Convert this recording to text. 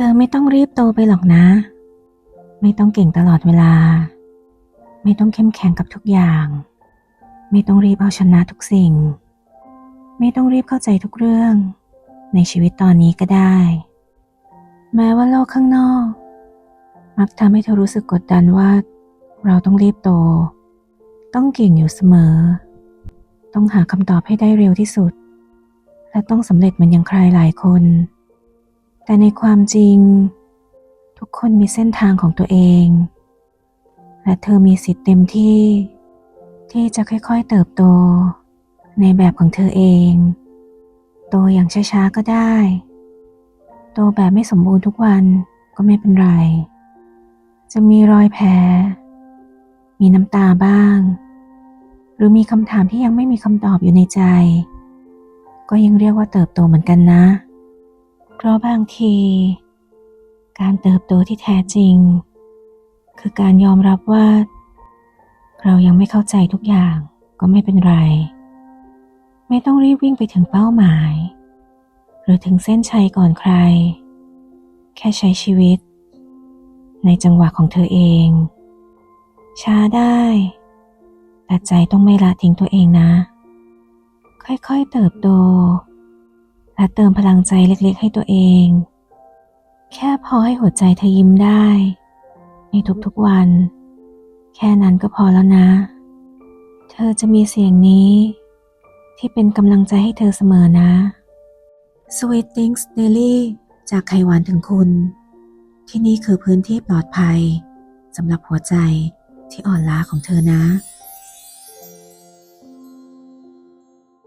ธอไม่ต้องรีบโตไปหรอกนะ ไม่ต้องเก่งตลอดเวลา ไม่ต้องเข้มแข็งกับทุกอย่าง ไม่ต้องรีบเอาชนะทุกสิ่ง ไม่ต้องรีบเข้าใจทุกเรื่อง ในชีวิตตอนนี้ก็ได้ แม้ว่าโลกข้างนอก มักทำให้เธอรู้สึกกดดันว่า เราต้องรีบโต ต้องเก่งอยู่เสมอ ต้องหาคำตอบให้ได้เร็วที่สุด และต้องสำเร็จเหมือนอย่างใครหลายคน แต่ในความจริง ทุกคนมีเส้นทางของตัวเอง และเธอมีสิทธิ์เต็มที่ ที่จะค่อยๆเติบโต ในแบบของเธอเอง โตอย่างช้าๆก็ได้ โตแบบไม่สมบูรณ์ทุกวันก็ไม่เป็นไร จะมีรอยแผล มีน้ำตาบ้าง หรือมีคำถามที่ยังไม่มีคำตอบอยู่ในใจ ก็ยังเรียกว่าเติบโตเหมือนกันนะ เพราะบางที การเติบโตที่แท้จริง คือการยอมรับว่า เรายังไม่เข้าใจทุกอย่างก็ไม่เป็นไร ไม่ต้องรีบวิ่งไปถึงเป้าหมาย หรือถึงเส้นชัยก่อนใคร แค่ใช้ชีวิต ในจังหวะของเธอเอง ช้าได้ แต่ใจต้องไม่ละทิ้งตัวเองนะ ค่อยๆเติบโต และเติมพลังใจเล็กๆ ให้ตัวเอง แค่พอให้หัวใจเธอยิ้มได้ ในทุกๆวัน แค่นั้นก็พอแล้วนะ เธอจะมีเสียงนี้ ที่เป็นกำลังใจให้เธอเสมอนะ Sweet Things Daily จากไขหวานถึงคุณ ที่นี่คือพื้นที่ปลอดภัยสำหรับหัวใจที่อ่อนล้าของเธอนะ